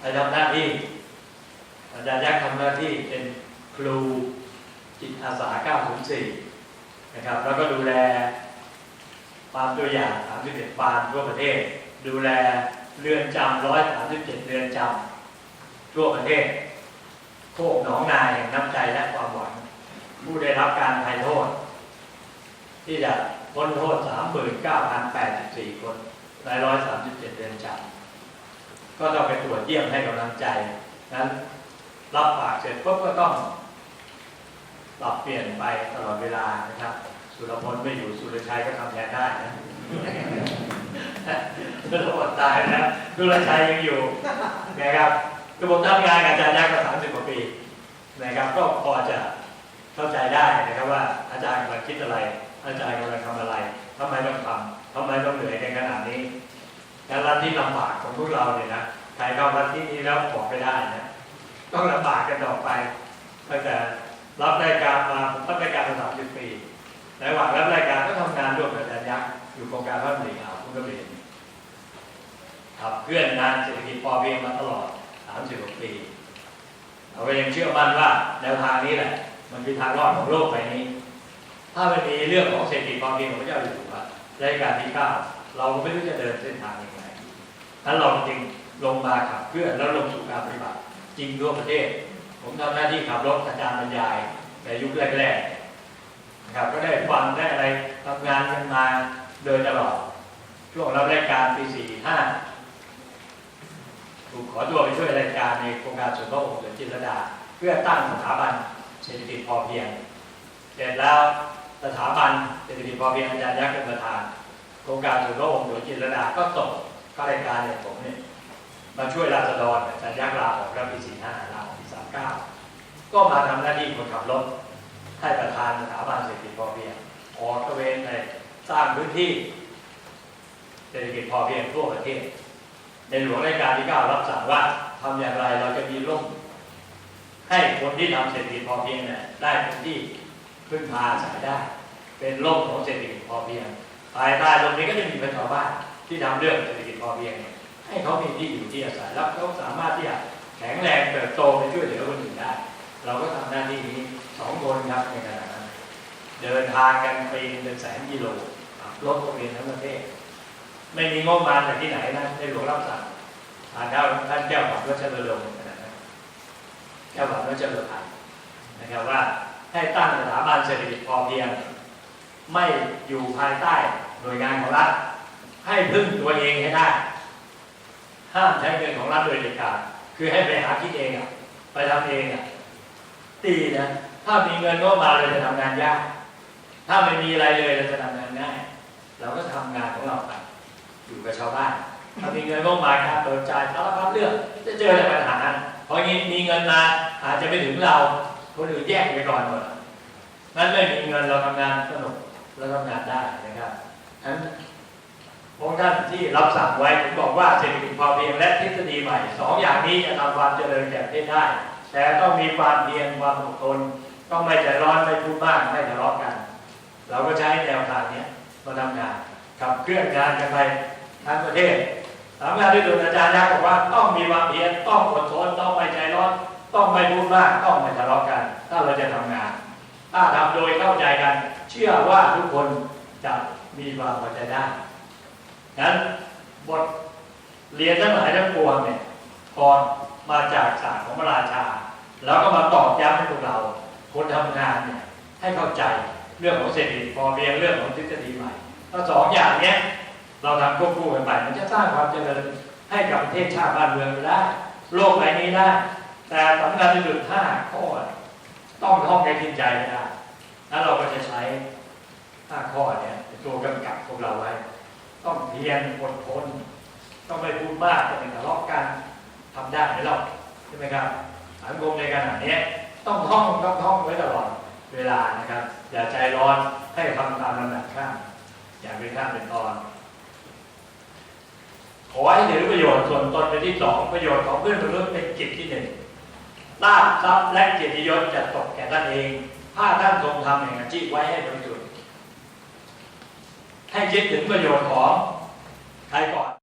ไปทำหน้าที่อาจารย์ยักษ์ทำหน้าที่เป็นครูจิตอาสา 904 นะครับ แล้วก็ดูแลฟาร์มตัวอย่าง31ฟาร์มทั่วประเทศ ดูแลเรือนจำ 137 เรือนจำทั่วประเทศ โคกหนองนาแห่งน้ำใจและความหวัง ผู้ได้รับการไถ่โทษ ที่จะพ้นโทษ 39,084 คนใน137 เรือนจำ ก็ต้องไปตรวจเยี่ยมให้กำลังใจนั้น รับปากเสร็จปุ๊บก็ต้องปรับเปลี่ยนไปตลอดเวลานะครับ สุรพลไม่อยู่สุรชัยก็ทำแทนได้นะสุรพลตายแล้วสุรชัยยังอยู่นะครับคือผมทำงานกับอาจารย์ยักษ์มาสามสิบกว่าปีนะครับ ก็พอจะเข้าใจได้นะครับว่าอาจารย์กำลังคิดอะไร อาจารย์กำลังทำอะไรทำไมต้องทำทำไมต้องเหนื่อยในขนาดนี้ การรันที่ลำบากของพวกเราเนี่ยนะใครเข้ามาที่นี้แล้วบอกไม่ได้นะต้องลำบากกันต่อไปตั้งแต่รับรายการมาผมรับรายการมาสามสิบปีในระหว่างรับรายการก็ทำงานร่วมกับอาจารย์ยักษ์อยู่โครงการพระมริอ่าวคุณกระเบนครับเพื่อนงานเศรษฐกิจพอเพียงมาตลอดสามสิบกว่าปีเราก็ยังเชื่อมั่นว่าแนวทางนี้แหละ มันคือทางรอดของโลกใบนี้ ถ้ามันมีเรื่องของเศรษฐกิจพอเพียงของพระเจ้าอยู่หัวรัชกาลที่เก้า เราก็ไม่รู้จะเดินเส้นทางยังไงนั้นเราจึงลงมาขับเคลื่อนแล้วลงสู่การปฏิบัติ จริงทั่วประเทศ ผมทำหน้าที่ขับรถอาจารย์บรรยายในยุคแรกๆนะครับก็ได้ฟังได้อะไรทำงานกันมาโดยตลอด ช่วงรับรายการปีสี่ห้าถูกขอตัวไปช่วยรายการในโครงการส่วนพระองค์สด็จจิตรดา เพื่อตั้งสถาบันเศรษฐกิจพอเพียงเสร็จแล้วสถาบันเศรษฐกิจพอเพียงอาจารย์ยักษ์เป็นประธาน โครงการส่วนพระองค์เสด็จจิตรดาก็ส่งข้ารายการอย่างผมเนี่ยมาช่วยราษฎรอาจารย์ยักษ์ลาออกรับปีสี่ห้าลาออกปีสามเก้าก็มาทำหน้าที่คนขับรถให้ประธานสถาบันเศรษฐกิจพอเพียงออกตะเวนในสร้างพื้นที่เศรษฐกิจพอเพียงทั่วประเทศ ในหลวงรัชกาลที่เก้ารับสั่งว่าทำอย่างไรเราจะมีร่มให้คนที่ทำเศรษฐกิจพอเพียงเนี่ยได้พื้นที่พึ่งพาอาศัยได้ เป็นร่มของเศรษฐกิจพอเพียง ภายใต้ร่มนี้ก็จะมีประชาชาวบ้านที่ทำเรื่องเศรษฐกิจพอเพียงเนี่ยให้เขามีที่อยู่ที่อาศัยแล้วเขาสามารถที่จะแข็งแรงเติบโตไปช่วยเหลือคนอื่นได้ เราก็ทำหน้าที่นี้สองคนครับในขณะนั้นเดินทางกันไปเป็นแสนกิโลรถโรงเรียนทั้งประเทศ ไม่มีงบประมาณจากที่ไหนนะในหลวงรับสั่งผ่านเจ้าท่านแก้วหวัดวัชรลงขนาดนั้นแก้วหวัดวัชรลงค์นะครับว่าให้ตั้งสถาบันเศรษฐกิจพอเพียง ไม่อยู่ภายใต้หน่วยงานของรัฐ ให้พึ่งตัวเองให้ได้ ห้ามใช้เงินของรัฐโดยเด็ดขาดคือให้ไปหาคิดเองอะไปทำเองอะตีนะถ้ามีเงินก็มาเลยจะทำงานยากถ้าไม่มีอะไรเลยเราจะทำงานง่ายเราก็ทำงานของเราไปอยู่กับชาวบ้านถ้ามีเงินก็มาการเปิดจ่ายสารพัดเรื่องจะเจอแต่ปัญหาเพราะงี้มีเงินมาอาจจะไม่ถึงเราคนอื่นแยกไปก่อนหมดนั้นไม่มีเงินเราทำงานสนุก เราทำงานได้นะครับนั้นพระท่านที่รับสั่งไว้ผมบอกว่าเศรษฐกิจพอเพียงและทฤษฎีใหม่สองอย่างนี้จะทำความเจริญแก่ประเทศได้ แต่ต้องมีความเพียรความอดทนต้องไม่ใจร้อนไม่พูดมากไม่ทะเลาะกัน เราก็ใช้แนวทางเนี้ยมาทำงานขับเคลื่อนงานกันไปทั้งประเทศสามงานที่ดุอาจารย์ยักษ์บอกว่าต้องมีความเพียรต้องอดทนต้องไม่ใจร้อน ต้องไม่พูดมากต้องไม่ทะเลาะกัน ถ้าเราจะทำงาน ถ้าทำโดยเข้าใจกัน เชื่อว่าทุกคนจะมีความพอใจได้นั้นบทเรียนทั้งหลายทั้งปวงเนี่ยพอมาจากศาสตร์ของพระราชา แล้วก็มาตอกย้ำให้พวกเรา คนทำงานเนี่ยให้เข้าใจเรื่องของเศรษฐกิจพอเพียงเรื่องของทฤษฎีใหม่ถ้าสองอย่างเนี้ยเราทำควบคู่กันไปมันจะสร้างความเจริญให้กับประเทศชาติบ้านเมืองได้ โลกใบนี้ได้ แต่สำคัญที่สุดห้าข้อ ต้องท่องในทินใจให้ได้แล้วเราก็จะใช้ห้าข้อเนี่ยเป็นตัวกำกับพวกเราไว้ ต้องเพียรอดทนต้องไม่พูดมากต้องไม่ทะเลาะกันทำได้ไหมเราใช่ไหมครับสังคมในขณะนี้ต้องท่องต้องท่องไว้ตลอดเวลานะครับ อย่าใจร้อนให้ทำตามลำดับขั้นอย่าเป็นขั้นเป็นตอนขอให้ถือประโยชน์ส่วนตนเป็นที่สองประโยชน์ของเพื่อนมนุษย์เป็นกิจที่หนึ่ง ลาภทรัพย์และเกียรติยศจะตกแก่ท่านเอง ถ้าท่านทรงทำแห่งอาชีพไว้ให้บริสุทธิ์ให้คิดถึงประโยชน์ของใครก่อน